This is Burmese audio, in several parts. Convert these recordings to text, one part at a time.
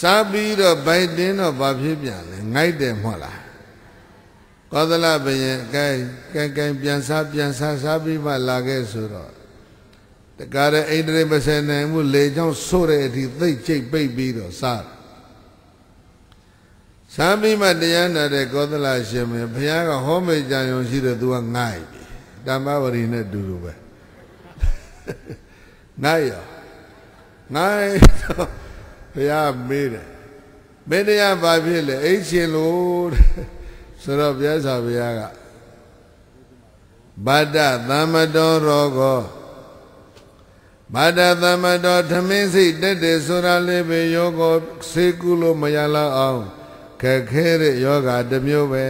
စားပြီးတော့ဗိုက်တင်းတော့ဘာဖြစ်ပြန်လဲငိုက်တယ်မဟုတ်လားကောသလဘယင်ကဲကဲကဲပြန်စားပြန်စားစားပြီးမှလာခဲ့ဆိုတော့တကားတဲ့အိန္ဒြေမစဲနိုင်မှုလေချောင်းဆို့တဲ့အထိသိတ်ကျိတ်ပိတ်ပြီးတော့စားစားပြီးမှတရားနာတဲ့ကောသလရှင်မင်းဘုရားကဟောမေကြံယုံရှိတဲ့သူကငိုက်ပြီတမ္ပဝရီနဲ့တူတူပဲငိုက်ရော ငိုက်တော့ဘုရားမေးတယ်မင်းတရားဘာဖြစ်လဲအိတ်ရှင်လို့တဲ့ဆိုတော့ဘုရားစာဘုရားကဗဒ္ဒသမ္မတောရောကောဗဒ္ဒသမ္မတောထမင်းစိတ်တက်တယ်ဆိုတာလေးပဲယောဂောစေကုလို့မရလောက်အောင်ခက်ခဲတဲ့ယောဂတစ်မျိုးပဲ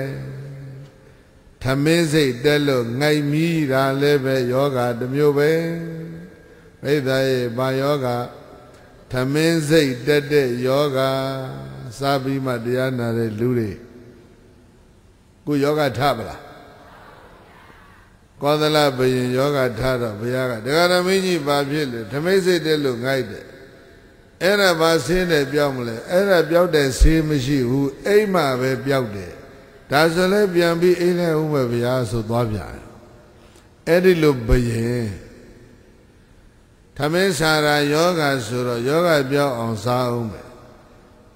ထမင်းစိတ်တက်လို့ငိုက်မီးတာလည်းပဲယောဂတစ်မျိုးပဲမိသားရဲ့ဘာယောဂ ထမင်းစိတ်တက်တဲ့ယောဂစားပြီးမှတရားနာတဲ့လူတွေကိုယောဂထပါလားကောသလဘယင်ယောဂထတော့ဘုရားကဒကာရမင်းကြီးဘာဖြစ်လဲထမိတ်စိတ်တက်လို့ငိုက်တယ်အဲ့ဒါဘာဆင်းတယ်ပြောင်းမလဲအဲ့ဒါပြောက်တဲ့ဆေးမရှိဘူးအိမ်မှာပဲပြောက်တယ်ဒါဆိုလဲပြန်ပြီးအိမ်နဲ့ဦးမယ်ဗျာဆိုသွားပြန်အဲ့ဒီလိုဘယင် ထမင်းစာရာယောဂဆိုတော့ယောဂပြောင်းအောင်စားအောင်မယ်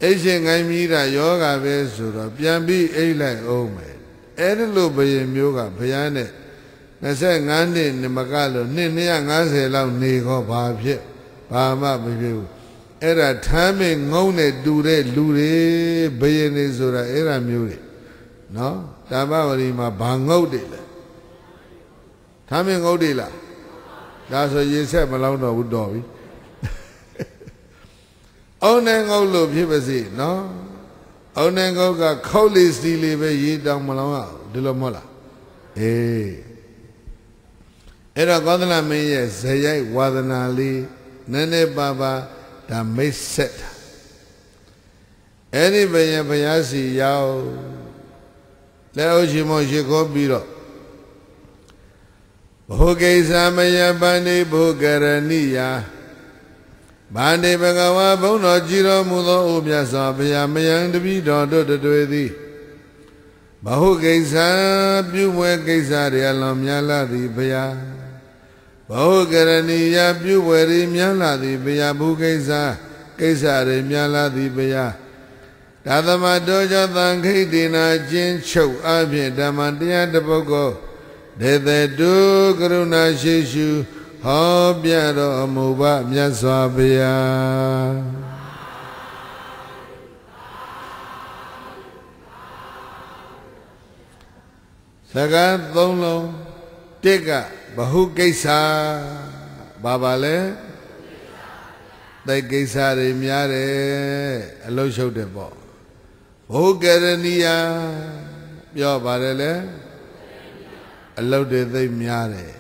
အိတ်ရှင်ငိုင်းမြည်တာယောဂပဲဆိုတော့ပြန်ပြီးအိတ်လိုက်အောင်မယ်အဲ့ဒီလိုဘယင်မျိုးကဘုရားနဲ့25နှစ်နမကလို့နှစ်250လောက်နေခေါ်ဘာဖြစ်ဘာမှမဖြစ်ဘူးအဲ့ဒါထမ်းမင်းငုံနဲ့တူတဲ့လူတွေဘယင်နေဆိုတာအဲ့ဒါမျိုးတွေနော်တမ္ပဝရီမှာဘာငုတ်တွေလဲထမ်းမင်းငုတ်တွေလား ဒါဆိုရေဆက်မလောင်းတော့ဘူးတော်ပြီအုံနဲ့ငုတ်လို့ဖြစ်ပါစေနော်အုံနဲ့ငုတ်ကခောက်လေးစီလေးပဲရေတောင်မလောင်းရဒီလိုမဟုတ်လားအေးအဲ့တော့ကောသလမင်းရဲ့ဇယိုက်ဝါဒနာလေးနည်းနည်းပါပါဒါမိတ်ဆက်တာအဲ့ဒီဘယံဘုရားစီရောက်လက်အုပ်ရှင်မရှိခိုးပြီးတော့ ဘုကိစ္စမယပန္တိဘုကရဏိယာဗန္တိဘဂဝါဘုံတော်ကြည်တော်မူသောအိုမြတ်စွာဘုရားမယံတပိတော်တို့တွေ့သည်ဘဟုကိစ္စပြုမွယ်ကိစ္စတွေအလွန်များလာသည်ဘုရားဘဟုကရဏီယပြုဝယ်ရီများလာသည်ဘုရားဘုကိစ္စကိစ္စတွေများလာသည်ဘုရားဒါသမတောကြောင့်သံခိတိနာချင်းချုပ်အပြင်ဓမ္မတရားတပုဂ္ဂိုလ် ဒေသတုကရုဏာရှိရှုဟောပြတော်မူပါမြတ်စွာဘုရားစကားသုံးလုံးတစ်ကဘဟုကိစ္စဘာပါလဲသိကိစ္စတွေများတယ်အလုရှုပ်တယ်ပေါ့ဘုကရဏီယပြောပါတယ်လေ အလုတွေသိများတယ်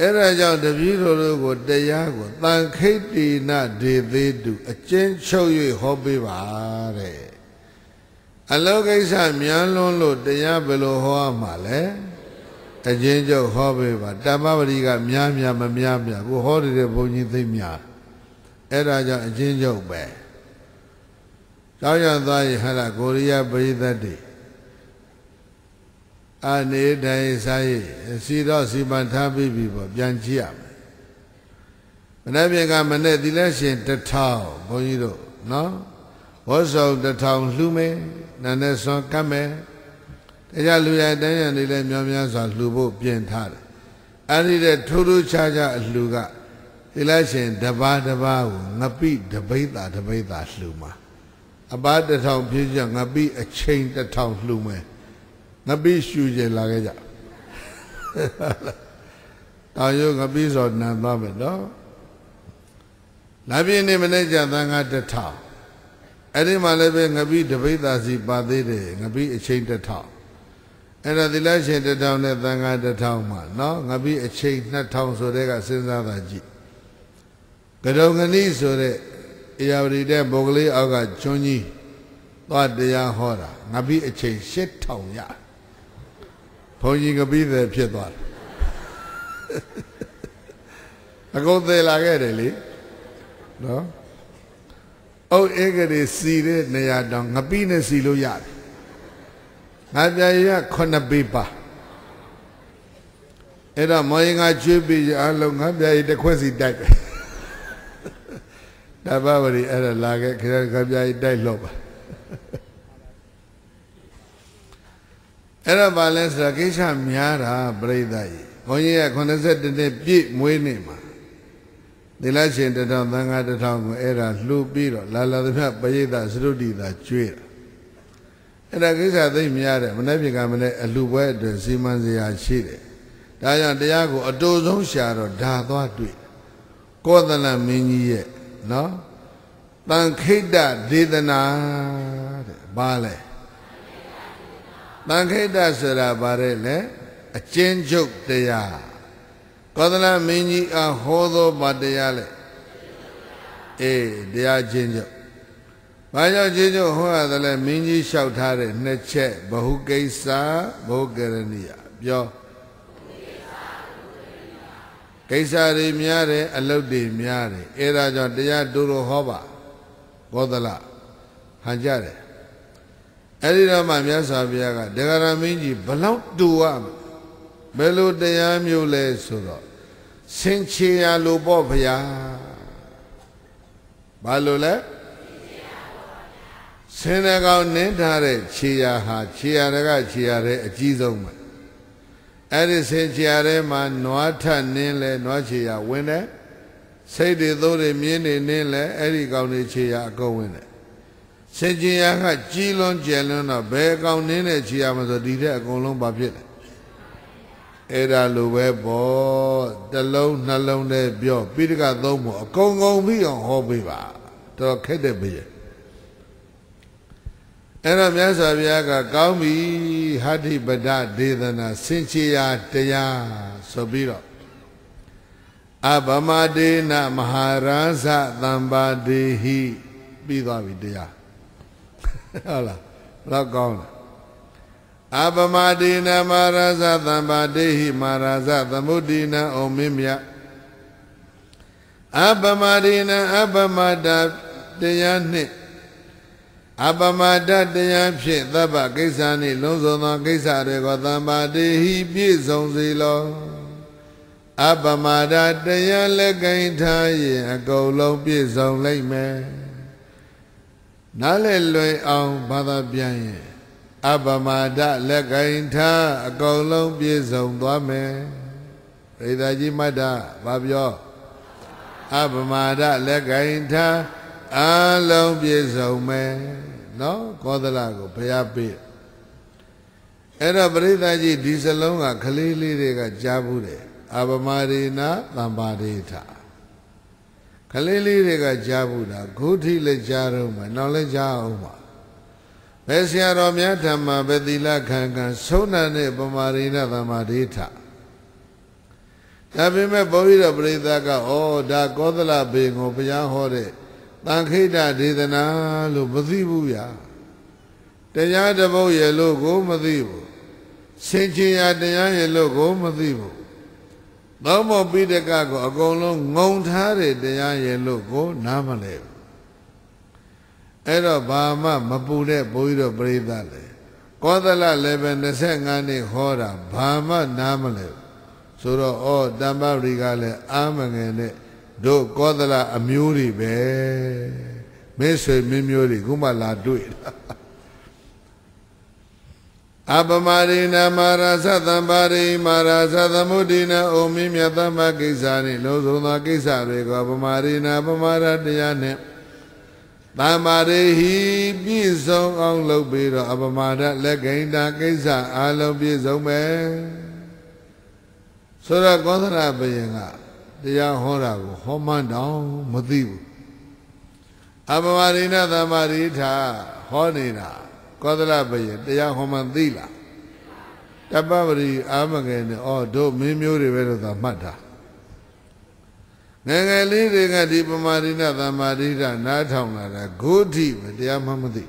အဲ့ဒါကြောင့်တပည့်တော်တို့ကိုတရားကိုတန်ခိတ္တိနဒေသေးတုအကျဉ်းချုပ်၍ဟောပေးပါတဲ့အလောကိစ္စမြန်လွန်းလို့တရားဘယ်လိုဟောရမှာလဲအချင်းကျုပ်ဟောပေးပါတမ္ပပရိကများများမများများကိုဟောတဲ့ဘုန်းကြီးသိများအဲ့ဒါကြောင့်အချင်းကျုပ်ပဲကြောင်းရသွားရင်ဟာလာကိုရိယပရိသတ်တွေ အနေတိုင်းစားရစီတော့စီမံထားပြီးပြီပေါ့ပြန်ကြည့်ရမယ်မနေ့ပြင်ကမနေ့သီလရှင်တထောင်ဘုန်းကြီးတို့နော်ဝတ်ဆောင်တထောင်လှူမယ်နာနဲ့ဆွမ်းကတ်မယ်တရားလူရတိုင်းရနေလဲမြောင်များစွာလှူဖို့ပြင်ထားတယ်အဲ့ဒီတဲ့ထိုးထိုးခြားခြားအလှူကသီလရှင်တပါးတပါးကိုငပိတပိဿာတပိဿာလှူမှာအပါတထောင်ပြည့်ကြငပိအချိန်တထောင်လှူမယ် ငပိရှူကြလာခဲ့ကြတောင်ရုပ်ငပိဆိုနံသွားမယ်နော်လာပြင်းနေမနေ့ကျသံဃာတထောင်အဲ့ဒီမှာလည်းပဲငပိတပိဿာစီပါသေးတယ်ငပိအချိန်တထောင်အဲ့ဒါသီလရှင်တထောင်နဲ့သံဃာတထောင်မှာနော်ငပိအချိန်2000ဆိုတဲ့ကစဉ်းစားတာကြည့်ကရုံငဏိဆိုတဲ့အရာဝတီတဲ့ဘုကလေးအောက်ကကျွန်းကြီးသွားတရားဟောတာငပိအချိန်8000ရ ဘုန်းကြီးငပိသည်ဖြစ်သွားတယ်အကုန်သေးလာခဲ့တယ်လေနော်အုတ်ဧကတွေစီတဲ့နေရာတောင်ငပိနဲ့စီလို့ရတယ်ငါပြရရ9ပေပါအဲ့တော့မောင်ငါကျွေးပြီးအလုံးငါပြရတစ်ခွက်စီတိုက်ပဲတပ္ပဝရီအဲ့ဒါလာခဲ့ခရငါပြရတိုက်လို့ပါ အဲ့တော့ဗာလဲဆိုတာကိစ္စများတာပြိဿကြီးဘုန်းကြီးက82နှစ်ပြည့်မွေးနေ့မှာဒီလရှင်တထောင်သံဃာတထောင်ကိုအဲ့ဒါလှူပြီးတော့လာလာသမျှပရိသသရုတ်တိသာကျွေးတာအဲ့ဒါကိစ္စသိများတယ်မနေ့ပြကမနေ့အလှပွဲအတွက်စီမံစရာရှိတယ်ဒါကြောင့်တရားကိုအတူဆုံးရှာတော့ဓာသွားတွေ့ကောသလမင်းကြီးရဲ့နော်တန်ခိတ္တဒေသနာတဲ့ဘာလဲ တန်ခိတ္တဆိုတာဘာလဲလဲအကျဉ်းချုပ်တရားကောသလမင်းကြီးအားဟောသောဗတရားလဲအေးတရားချင်းချုပ်ဘာကြောင့်ချင်းချုပ်ဟောရတယ်လဲမင်းကြီးလျှောက်ထားတဲ့နှစ်ချက်ဘဟုကိစ္စဘဟုကရဏိယပြောကိစ္စတွေများတယ်အလုတ်တွေများတယ်အဲဒါကြောင့်တရားတူတူဟောပါဘောသလဟန်ကြတယ် အဲ့ဒီတော့မှမြတ်စွာဘုရားကဒဂရမင်းကြီးဘလောက်တူရဘယ်လိုတရားမျိုးလဲဆိုတော့စင်ချေရလို့ပေါ့ဘုရားဘာလို့လဲဆင်းရဲကောင်းနင်းထားတဲ့ခြေရာဟာခြေရာကခြေရာတဲ့အကြီးဆုံးပဲအဲ့ဒီဆင်ခြေရာထဲမှာနွားထနင်းလဲနွားခြေရာဝင်တယ်စိတ်တွေသိုးတွေမြင်းတွေနင်းလဲအဲ့ဒီကောင်တွေခြေရာအကုန်ဝင်တယ် ဆင်ခြေရာကကြီးလွန်ကျယ်လွန်းတော့ဘယ်ကောင်နင်းတဲ့ခြေရာမဆိုဒီတဲ့အကုန်လုံးဘာဖြစ်လဲအဲ့ဒါလိုပဲပေါ့တစ်လုံးနှလုံးနဲ့ပြောပိဋကသုံးဖို့အကုန်ကုန်ပြီးအောင်ဟောပေးပါတော်ခက်တဲ့ပြေအဲ့တော့မြတ်စွာဘုရားကကောင်းပြီဟဋ္ဌိပဒဒေသနာစင်ချေရာတရားဆိုပြီးတော့အဗမဒေနမဟာရာဇသံပါဒေဟိပြီးသွားပြီတရား ဟုတ်လားတော့ကောင်းလားအပမတိနမဟာရဇသံပါတိဟိမဟာရဇသမုဒ္ိနဩမင်းမြတ်အပမတိနအပမတတရားနှင့်အပမတတရားဖြင့်သဗ္ဗကိစ္စနှင့်လုံးစုံသောကိစ္စတွေကိုသံပါတိဟိပြည့်စုံစေလောအပမတတရားလက်ကင်ထားရင်အကုန်လုံးပြည့်စုံလိမ့်မယ် နားလည်လွင်အောင်ဘာသာပြန်ရင်အပမာဒလက်ကင်ထားအကုန်လုံးပြည့်စုံသွားမယ်ရိဒါကြီးမတ္တဘာပြောအပမာဒလက်ကင်ထားအလုံးပြည့်စုံမယ်နော်ကောသလကိုဘုရားပေးအဲ့တော့ပရိသတ်ကြီးဒီစလုံးကကလေးလေးတွေကကြားဘူးတယ်အပမာရိနာသံပါရိထ ကလေးလေးတွေကကြားဘူးတာဂုထိလည်းကြားတော့မှနောက်လည်းကြားအောင်ပါဘယ်ဆရာတော်များဓမ္မပဲသီလခံခံဆုံးနာတဲ့ပမာရိဏသမာဓိထဒါပေမဲ့ဘုန်းကြီးတော်ပြိဿကဩဒါကောသလဘေကိုဘုရားဟောတဲ့တန်ခိတဒေသနာလို့မသိဘူးဗျာတရားတပုတ်ရဲ့လို့ကိုမသိဘူးစင်ချင်ရတရားရဲ့လို့ကိုမသိဘူး သောမောပိဒကကိုအကုန်လုံးငုံထားတဲ့တရားရဲ့လို့ကိုနားမလဲဘူးအဲ့တော့ဘာမှမပူတဲ့ဘုန်းကြီးတို့ပြိဿလေကောသလလည်းပဲ25နှစ်ဟောတာဘာမှနားမလဲဆိုတော့ဩတမ္ပရိကလည်းအာမငယ်နဲ့တို့ကောသလအမျိုးတွေပဲမင်းဆွေမင်းမျိုးတွေခုမှလာတွေ့တာ အပမရိနာမာရသသံပါရိမာရသသမုဒိနာအိုမင်းမြတ်သမ္မကိစ္စနှင့်လုံးစုံသောကိစ္စတွေကိုပမာရိနာပမာရတရားနှင့်တမ္မာရိဟိပြည့်စုံအောင်လုပ်ပြီးတော့အပမာဒလက်ကိန္တာကိစ္စအလုံးပြည့်စုံမယ်ဆိုတော့ကောသရဘယင်ကတရားဟောတာကိုဟောမှန်းတောင်မသိဘူးအပမာရိဏသမ္မာရိထာဟောနေတာ ကောသလဘယင်တရားဟောမှန်းသိလားတပ္ပဝရီအာမငယ်နဲ့ဩတို့မင်းမျိုးတွေပဲလို့သာမှတ်တာငယ်ငယ်လေးတွေကဒီပမာရိဏသမ္မာရိဋနားထောင်လာတာဂုဋ္ဌိပဲတရားမှမသိ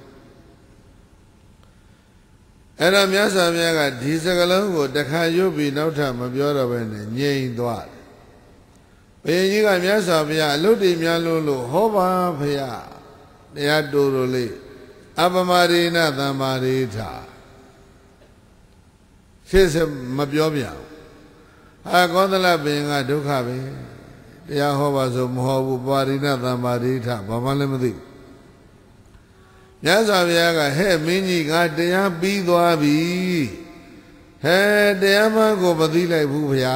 အဲ့တော့မြတ်စွာဘုရားကဒီစကလုံးကိုတခါရွတ်ပြီးနောက်ထပ်မပြောတော့ဘဲနဲ့ငြိမ်သွားတယ်ဘဘုရင်ကြီးကမြတ်စွာဘုရားအလုတ်တွေများလို့လို့ဟောပါဖရာတရားတူလို့လေ အပမရိဏသမ္မာရိထရှေ့စမပြောပြဘူးအာကောသလဘင်ကဒုက္ခပဲတရားဟောပါဆိုမဟောဘူးပါရိဏသမ္မာရိထဘာမှလည်းမသိဘူးမြတ်စွာဘုရားကဟဲ့မင်းကြီးငါတရားပြီးသွားပြီဟဲ့တရားမှကိုမသိလိုက်ဘူးဗျာ